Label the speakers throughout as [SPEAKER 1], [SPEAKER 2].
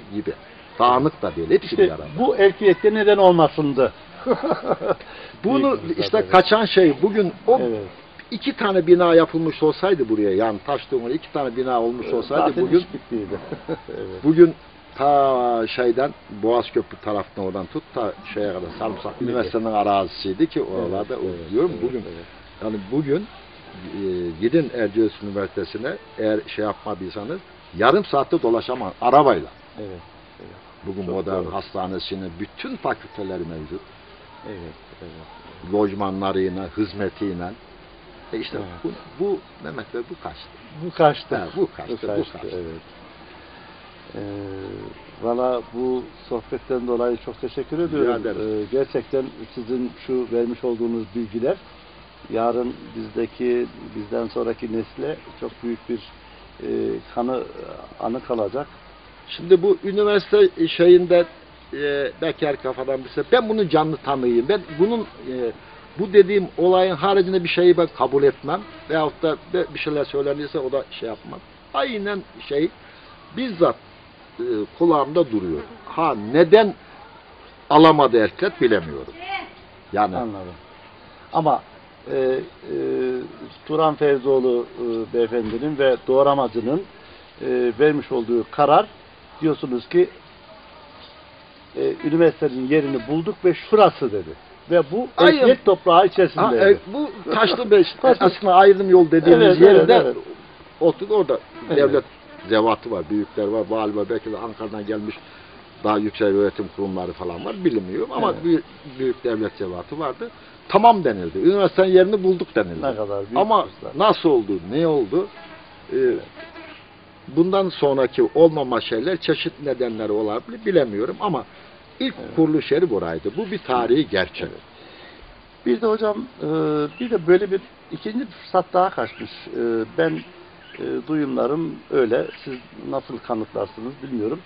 [SPEAKER 1] gibi. Dağınık da değil. Hepsi bir
[SPEAKER 2] İşte
[SPEAKER 1] arada.
[SPEAKER 2] bu erkekte neden olmasındı?
[SPEAKER 1] Bunu işte kaçan şey bugün o
[SPEAKER 2] Evet.
[SPEAKER 1] iki tane bina yapılmış olsaydı buraya yani taş duvarı iki tane bina olmuş olsaydı
[SPEAKER 2] Zaten
[SPEAKER 1] bugün
[SPEAKER 2] evet.
[SPEAKER 1] bugün ta şeyden Boğaz Köprü tarafına oradan tut ta şeye kadar Sarımsak Üniversitenin arazisiydi ki oralarda
[SPEAKER 2] Evet,
[SPEAKER 1] diyorum
[SPEAKER 2] evet,
[SPEAKER 1] bugün
[SPEAKER 2] evet.
[SPEAKER 1] yani bugün e, gidin Erciyes Üniversitesi'ne eğer şey yapmadıysanız yarım saatte dolaşamam arabayla.
[SPEAKER 2] Evet.
[SPEAKER 1] Bugün
[SPEAKER 2] Çok
[SPEAKER 1] modern
[SPEAKER 2] doğru.
[SPEAKER 1] hastanesinin bütün fakülteleri mevcut.
[SPEAKER 2] Evet. Evet.
[SPEAKER 1] Lojmanlarıyla, hizmetiyle. E işte
[SPEAKER 2] Evet.
[SPEAKER 1] bu, bu Mehmet Bey bu kaçtı.
[SPEAKER 2] Bu kaçtı.
[SPEAKER 1] Ha, bu kaçtı, bu kaçtı.
[SPEAKER 2] Evet. Ee, Valla bu sohbetten dolayı çok teşekkür ediyorum. Ee, gerçekten sizin şu vermiş olduğunuz bilgiler yarın bizdeki bizden sonraki nesle çok büyük bir e, kanı anı kalacak.
[SPEAKER 1] Şimdi bu üniversite şeyinde e, bekar kafadan bir şey. Ben bunu canlı tanıyayım. Ben bunun e, bu dediğim olayın haricinde bir şeyi ben kabul etmem. Veyahut da bir şeyler söylenirse o da şey yapmam. Aynen şey bizzat e, kulağımda duruyor. Ha neden alamadı erkek bilemiyorum. Yani
[SPEAKER 2] Anladım. Ama e, e, Turan Fevzoğlu e, beyefendinin ve doğramacının e, vermiş olduğu karar diyorsunuz ki e, üniversitenin yerini bulduk ve şurası dedi. Ve bu
[SPEAKER 1] Hayır.
[SPEAKER 2] erkek toprağı
[SPEAKER 1] ha,
[SPEAKER 2] içerisinde.
[SPEAKER 1] e, bu Taşlı Beş
[SPEAKER 2] Taşlı-
[SPEAKER 1] aslında ayrım yol dediğimiz
[SPEAKER 2] Evet,
[SPEAKER 1] yerinde
[SPEAKER 2] evet, evet.
[SPEAKER 1] otur orada
[SPEAKER 2] Evet.
[SPEAKER 1] devlet zevatı var, büyükler var, vali var, belki de Ankara'dan gelmiş daha yüksek öğretim kurumları falan var bilmiyorum ama
[SPEAKER 2] Evet.
[SPEAKER 1] büyük, büyük devlet zevatı vardı. Tamam denildi. Üniversitenin yerini bulduk denildi.
[SPEAKER 2] Ne kadar büyük
[SPEAKER 1] ama
[SPEAKER 2] kurslar.
[SPEAKER 1] nasıl oldu, ne oldu? Ee, bundan sonraki olmama şeyler çeşitli nedenleri olabilir bilemiyorum ama ilk kuruluş yeri buraydı. Bu bir tarihi gerçek.
[SPEAKER 2] Bir de hocam e, bir de böyle bir ikinci bir fırsat daha kaçmış. E, ben e, duyumlarım öyle. Siz nasıl kanıtlarsınız bilmiyorum.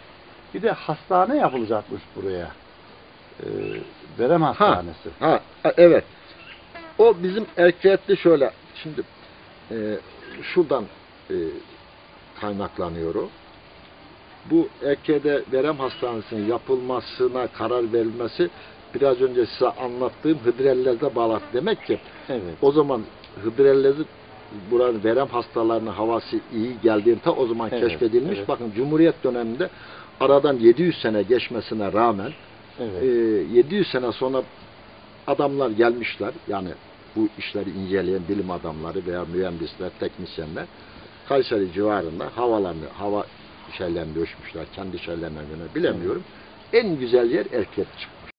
[SPEAKER 2] Bir de hastane yapılacakmış buraya. E, Verem Hastanesi.
[SPEAKER 1] Ha, ha, evet. O bizim erkekli şöyle şimdi e, şuradan e, kaynaklanıyor o. Bu Ekke'de verem hastanesinin yapılmasına karar verilmesi biraz önce size anlattığım Hıdrellez'de bağlı. Demek ki
[SPEAKER 2] Evet.
[SPEAKER 1] o zaman Hıdrellez'i buranın verem hastalarının havası iyi geldiğinde ta o zaman
[SPEAKER 2] Evet,
[SPEAKER 1] keşfedilmiş.
[SPEAKER 2] evet.
[SPEAKER 1] Bakın Cumhuriyet döneminde aradan 700 sene geçmesine rağmen
[SPEAKER 2] Evet.
[SPEAKER 1] ee, 700 sene sonra adamlar gelmişler. Yani bu işleri inceleyen bilim adamları veya mühendisler, teknisyenler Kayseri civarında havalarını, hava şeylerini ölçmüşler. Kendi göre bilemiyorum. En güzel yer erkek çıkmış.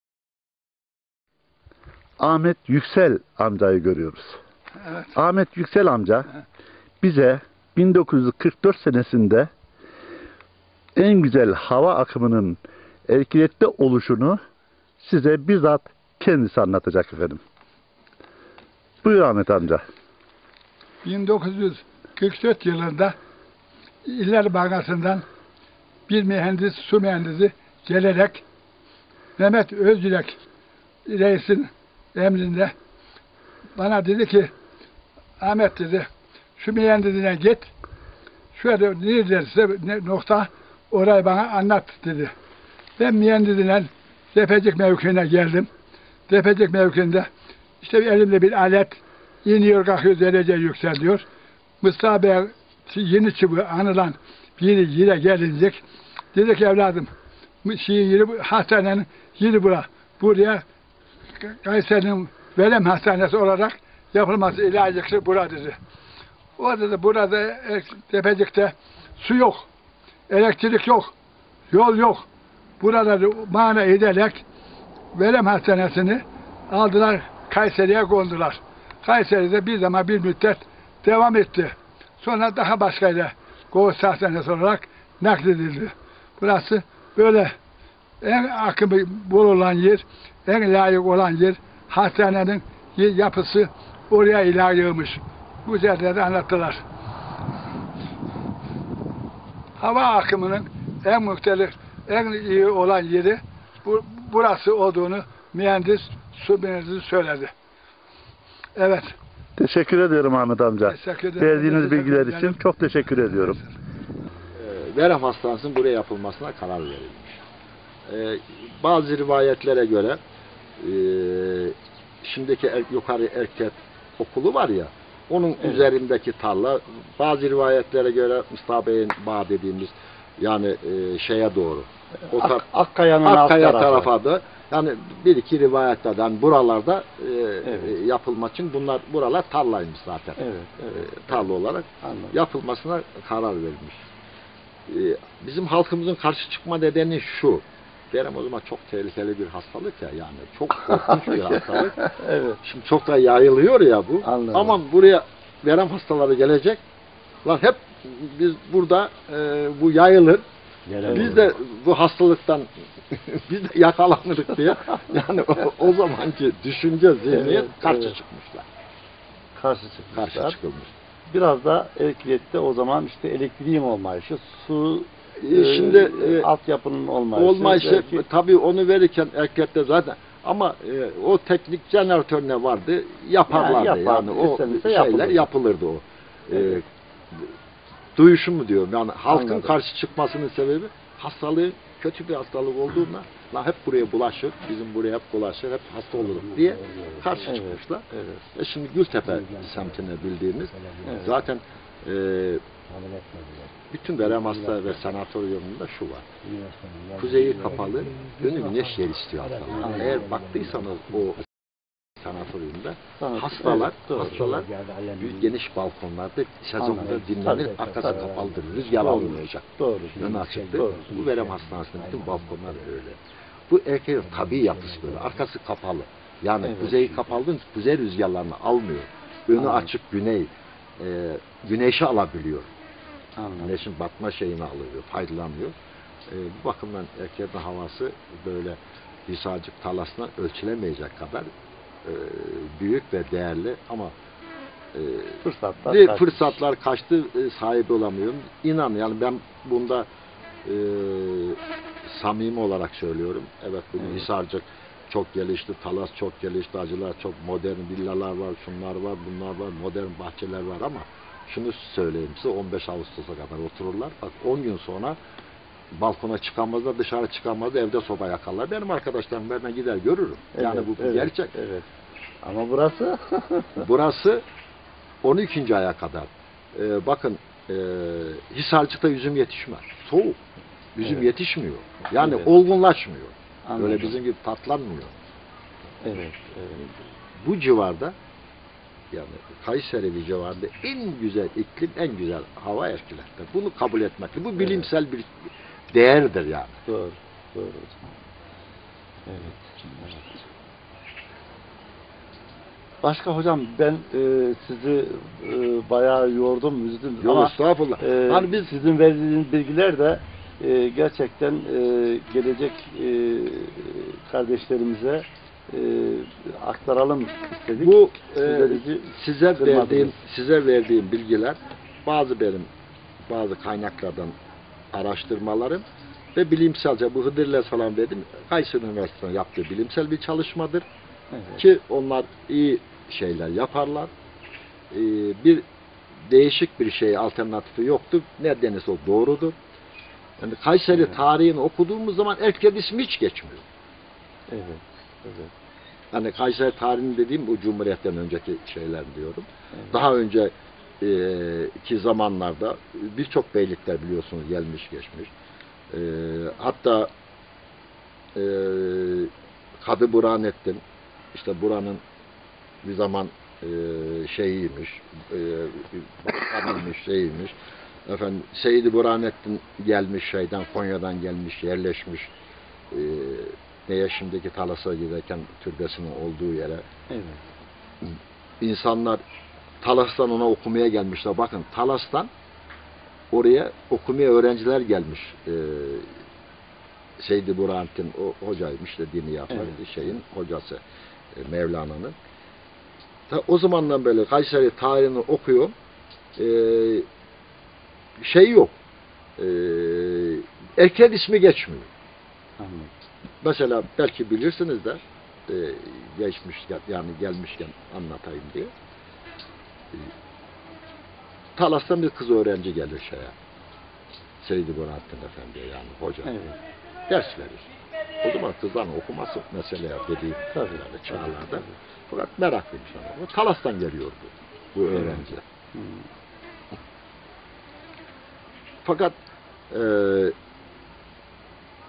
[SPEAKER 3] Ahmet Yüksel amcayı görüyoruz. Ahmet Yüksel amca bize 1944 senesinde en güzel hava akımının Erkilet'te oluşunu size bizzat kendisi anlatacak efendim. Buyur Ahmet amca.
[SPEAKER 4] 1944 yılında İller Bankası'ndan bir mühendis, su mühendisi gelerek Mehmet Özdilek reisin emrinde bana dedi ki Ahmet dedi şu mühendisine git şöyle ne nokta orayı bana anlat dedi. Ben mühendisine Tepecik mevkiine geldim. Tepecik mevkiinde işte elimde bir alet iniyor kalkıyor derece yükseliyor. Bey yeni çıkıyor anılan biri yine gelinecek. Dedi ki evladım şeyin yeri, hastanenin yeri bura. Buraya Kayseri'nin Velem Hastanesi olarak yapılması ilacıklı bura dedi. Orada da burada e, Tepecik'te su yok. Elektrik yok. Yol yok. Buraları mana ederek Velem Hastanesi'ni aldılar Kayseri'ye kondular. Kayseri'de bir zaman bir müddet devam etti. Sonra daha başka yere Koğuş Hastanesi olarak nakledildi. Burası böyle en akımı bol olan yer, en layık olan yer, hastanenin yapısı oraya. Bu üzerinde de anlattılar. Hava akımının en muhtelif, en iyi olan yeri bu, burası olduğunu mühendis, su söyledi. Evet.
[SPEAKER 3] Teşekkür ediyorum Ahmet amca.
[SPEAKER 4] Teşekkür ederim.
[SPEAKER 3] Verdiğiniz
[SPEAKER 4] Teşekkür
[SPEAKER 3] bilgiler
[SPEAKER 4] ederim.
[SPEAKER 3] için çok teşekkür ediyorum.
[SPEAKER 1] Ee, verem hastanesinin buraya yapılmasına karar verilmiş. E, bazı rivayetlere göre e, şimdiki er, yukarı erkek okulu var ya onun
[SPEAKER 2] Evet.
[SPEAKER 1] üzerindeki tarla bazı rivayetlere göre Mustafa Bey'in bağ dediğimiz yani e, şeye doğru o
[SPEAKER 2] Ak, Akkaya'nın alt
[SPEAKER 1] Akkaya
[SPEAKER 2] tarafı.
[SPEAKER 1] tarafa da yani bir iki rivayetlerden yani buralarda e,
[SPEAKER 2] Evet.
[SPEAKER 1] e, yapılmak için bunlar buralar tarlaymış zaten.
[SPEAKER 2] Evet,
[SPEAKER 1] E,
[SPEAKER 2] evet.
[SPEAKER 1] tarla olarak
[SPEAKER 2] Anladım.
[SPEAKER 1] yapılmasına karar verilmiş. E, bizim halkımızın karşı çıkma nedeni şu. Verem o zaman çok tehlikeli bir hastalık ya yani çok korkunç bir hastalık.
[SPEAKER 2] evet.
[SPEAKER 1] Şimdi çok da yayılıyor ya bu.
[SPEAKER 2] Anladım.
[SPEAKER 1] Aman buraya verem hastaları gelecek. Lan hep biz burada e, bu yayılır. Biz de bu hastalıktan biz de yakalanırız diye yani o, o zamanki düşünce zihniyet karşı
[SPEAKER 2] evet.
[SPEAKER 1] çıkmışlar.
[SPEAKER 2] Karşı çıkmışlar.
[SPEAKER 1] Karşı çıkılmış.
[SPEAKER 2] Biraz da Erkilek'te o zaman işte elektriğin olmayışı, su
[SPEAKER 1] E, şimdi e,
[SPEAKER 2] altyapının olmayışı.
[SPEAKER 1] olmayışı
[SPEAKER 2] belki-
[SPEAKER 1] tabii onu verirken erkekte zaten ama e, o teknik jeneratör ne vardı yaparlardı
[SPEAKER 2] Yani
[SPEAKER 1] yani,
[SPEAKER 2] yapardı,
[SPEAKER 1] o
[SPEAKER 2] istenirse
[SPEAKER 1] şeyler
[SPEAKER 2] yapılırdı.
[SPEAKER 1] yapılırdı o. E,
[SPEAKER 2] Evet.
[SPEAKER 1] Duyuşu mu diyorum yani halkın
[SPEAKER 2] Anladım.
[SPEAKER 1] karşı çıkmasının sebebi hastalığın kötü bir hastalık olduğundan lan hep buraya bulaşır bizim buraya hep bulaşır hep hasta oluruz diye karşı
[SPEAKER 2] Evet,
[SPEAKER 1] çıkmışlar.
[SPEAKER 2] evet.
[SPEAKER 1] E şimdi Gültepe semtine bildiğimiz
[SPEAKER 2] Evet.
[SPEAKER 1] zaten e, bütün verem hasta ve sanatoryumunda şu var. Kuzeyi kapalı, önü güneş yer istiyor hastalar. Eğer baktıysanız o sanatoryumda
[SPEAKER 2] Sanat-
[SPEAKER 1] hastalar,
[SPEAKER 2] evet, doğru.
[SPEAKER 1] hastalar büyük geniş balkonlarda
[SPEAKER 2] Anladım.
[SPEAKER 1] dinlenir,
[SPEAKER 2] Tabii,
[SPEAKER 1] arkası
[SPEAKER 2] tabii.
[SPEAKER 1] kapalıdır, rüzgar
[SPEAKER 2] Doğru.
[SPEAKER 1] almayacak.
[SPEAKER 2] Doğru.
[SPEAKER 1] Ön açıktır.
[SPEAKER 2] Doğru.
[SPEAKER 1] Bu verem hastanesinin bütün balkonlar öyle. Bu erkeğin tabii yapısı böyle, arkası kapalı. Yani
[SPEAKER 2] Evet.
[SPEAKER 1] kuzeyi kapalı, kuzey rüzgarlarını almıyor. Önü
[SPEAKER 2] Anladım.
[SPEAKER 1] açık güney, e, güneşi alabiliyor.
[SPEAKER 2] Anladım.
[SPEAKER 1] Güneşin batma şeyini alıyor, faydalanıyor. E, bu bakımdan erkeğin havası böyle Hisarcık talasına ölçülemeyecek kadar e, büyük ve değerli ama e,
[SPEAKER 2] Fırsatlar.
[SPEAKER 1] bir
[SPEAKER 2] kaçtı.
[SPEAKER 1] fırsatlar kaçtı e, sahibi olamıyorum. İnan yani ben bunda e, samimi olarak söylüyorum. Evet bugün
[SPEAKER 2] Evet.
[SPEAKER 1] Hisarcık çok gelişti, Talas çok gelişti, acılar çok modern villalar var, şunlar var, bunlar var, modern bahçeler var ama şunu söyleyeyim size 15 Ağustos'a kadar otururlar. Bak 10 gün sonra balkona çıkamazlar, dışarı çıkamazlar, evde soba yakarlar. Benim arkadaşlarım ben gider görürüm. yani
[SPEAKER 2] Evet,
[SPEAKER 1] bu
[SPEAKER 2] evet,
[SPEAKER 1] gerçek.
[SPEAKER 2] Evet. Ama burası
[SPEAKER 1] Burası 12. aya kadar. Ee, bakın e, Hisarcık'ta üzüm yetişmez. Soğuk. Üzüm
[SPEAKER 2] Evet.
[SPEAKER 1] yetişmiyor. Yani
[SPEAKER 2] Evet.
[SPEAKER 1] olgunlaşmıyor.
[SPEAKER 2] Anladım.
[SPEAKER 1] Böyle bizim gibi tatlanmıyor.
[SPEAKER 2] Evet, evet.
[SPEAKER 1] Bu civarda yani Kayseri bir civarında en güzel iklim, en güzel hava Erkiler'de. Bunu kabul etmekte. Bu bilimsel bir değerdir yani.
[SPEAKER 2] Doğru. Doğru hocam. Evet. evet. Başka hocam ben e, sizi e, bayağı yordum, üzdüm
[SPEAKER 1] Yok
[SPEAKER 2] ama
[SPEAKER 1] estağfurullah.
[SPEAKER 2] e,
[SPEAKER 1] hani biz
[SPEAKER 2] sizin verdiğiniz bilgiler de e, gerçekten e, gelecek e, kardeşlerimize e, aktaralım istedik.
[SPEAKER 1] Bu e, size verdiğim size verdiğim bilgiler bazı benim bazı kaynaklardan araştırmalarım ve bilimselce bu Hıdırles falan dedim Kayseri Üniversitesi'nin yaptığı bilimsel bir çalışmadır
[SPEAKER 2] Evet.
[SPEAKER 1] ki onlar iyi şeyler yaparlar. Ee, bir değişik bir şey alternatifi yoktur. Ne denirse o doğrudur. Yani Kayseri
[SPEAKER 2] Evet.
[SPEAKER 1] tarihini okuduğumuz zaman Erkek ismi hiç geçmiyor.
[SPEAKER 2] Evet. Evet.
[SPEAKER 1] Yani Kayseri tarihini dediğim bu Cumhuriyet'ten önceki şeyler diyorum.
[SPEAKER 2] Evet.
[SPEAKER 1] Daha önce e, ki zamanlarda birçok beylikler biliyorsunuz gelmiş geçmiş. E, hatta e, Kadı Burhanettin işte buranın bir zaman e, şeyiymiş, e, bakanıymış, şeyiymiş. Efendim Seydi Burhanettin gelmiş şeyden Konya'dan gelmiş, yerleşmiş. E, neye şimdiki Talas'a giderken türbesinin olduğu yere
[SPEAKER 2] Evet.
[SPEAKER 1] insanlar Talas'tan ona okumaya gelmişler. Bakın Talas'tan oraya okumaya öğrenciler gelmiş. Ee, Seydi Burhanettin o hocaymış da dini yapan
[SPEAKER 2] Evet.
[SPEAKER 1] şeyin hocası e, Mevlana'nın. O zamandan böyle Kayseri tarihini okuyor. Ee, şey yok. Ee, erkek ismi geçmiyor.
[SPEAKER 2] Anladım.
[SPEAKER 1] Mesela belki bilirsiniz de e, geçmişken yani gelmişken anlatayım diye. Talas'tan bir kız öğrenci gelir şeye. Seydi Burhanettin Efendi'ye yani hoca.
[SPEAKER 2] Evet.
[SPEAKER 1] Ders verir. O zaman kızların okuması meseleye dediğim
[SPEAKER 2] Tabii.
[SPEAKER 1] çağlarda. Fakat meraklıymış ona. O Talas'tan geliyordu bu öğrenci.
[SPEAKER 2] Hmm.
[SPEAKER 1] Fakat e,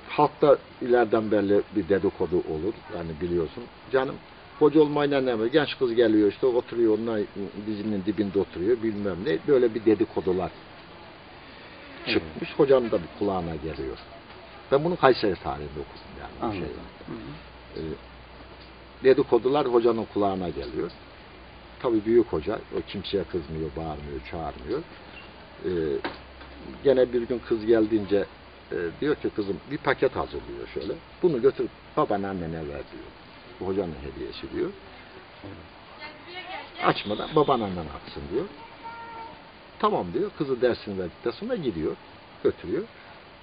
[SPEAKER 1] halkta ileriden belli bir dedikodu olur. Yani biliyorsun. Canım hoca olmayla ne var? Genç kız geliyor işte oturuyor onunla dizinin dibinde oturuyor bilmem ne. Böyle bir dedikodular çıkmış. Hocanın da bir kulağına geliyor. Ben bunu Kayseri tarihinde okudum yani.
[SPEAKER 2] Anladım.
[SPEAKER 1] şeyi.
[SPEAKER 2] Hı hı.
[SPEAKER 1] E, dedikodular hocanın kulağına geliyor. Tabii büyük hoca, o kimseye kızmıyor, bağırmıyor, çağırmıyor. E, gene bir gün kız geldiğince e, diyor ki kızım bir paket hazırlıyor şöyle. Bunu götürüp baban annene ver diyor. Bu hocanın hediyesi diyor. Açmadan baban annen atsın diyor. Tamam diyor. Kızı dersini verdikten sonra gidiyor. Götürüyor.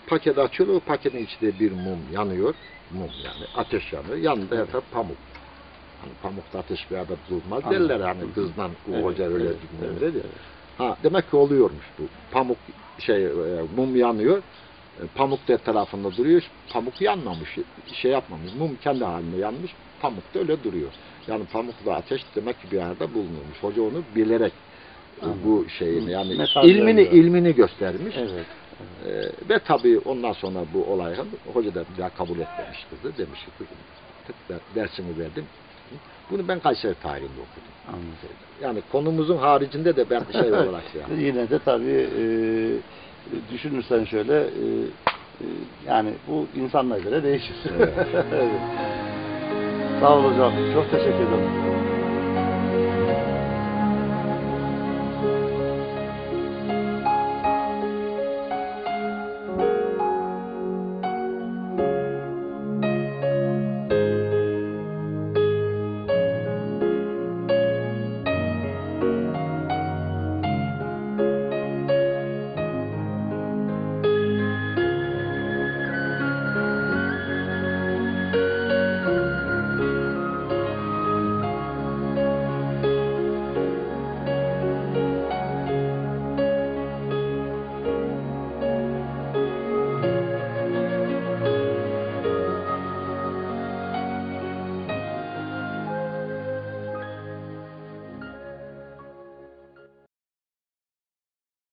[SPEAKER 1] Paketi açıyor. O paketin içinde bir mum yanıyor. Mum yani. Ateş yanıyor. Yanında her taraf pamuk. Hani pamukta ateş bir arada durmaz
[SPEAKER 2] Anladım.
[SPEAKER 1] derler hani kızdan o
[SPEAKER 2] Evet,
[SPEAKER 1] hoca öyle
[SPEAKER 2] evet,
[SPEAKER 1] evet,
[SPEAKER 2] evet.
[SPEAKER 1] Ha demek ki oluyormuş bu. Pamuk şey e, mum yanıyor. Pamuk da etrafında duruyor. Pamuk yanmamış. Şey yapmamış. Mum kendi haline yanmış. Pamuk da öyle duruyor. Yani pamukla ateş demek ki bir arada bulunurmuş. Hoca onu bilerek e, bu şeyini yani
[SPEAKER 2] Mesaj
[SPEAKER 1] ilmini
[SPEAKER 2] veriyor.
[SPEAKER 1] ilmini göstermiş.
[SPEAKER 2] Evet.
[SPEAKER 1] Ee, ve tabii ondan sonra bu olayı hoca da bir daha kabul etmemiş kızı. Demiş ki dersimi verdim. Bunu ben Kayseri tarihinde okudum.
[SPEAKER 2] Anladım.
[SPEAKER 1] Yani konumuzun haricinde de ben şey olarak yani.
[SPEAKER 2] Yine de tabii e, düşünürsen şöyle e, e, yani bu insanlara göre değişir.
[SPEAKER 1] Evet.
[SPEAKER 2] evet. Sağ ol hocam. Çok teşekkür ederim.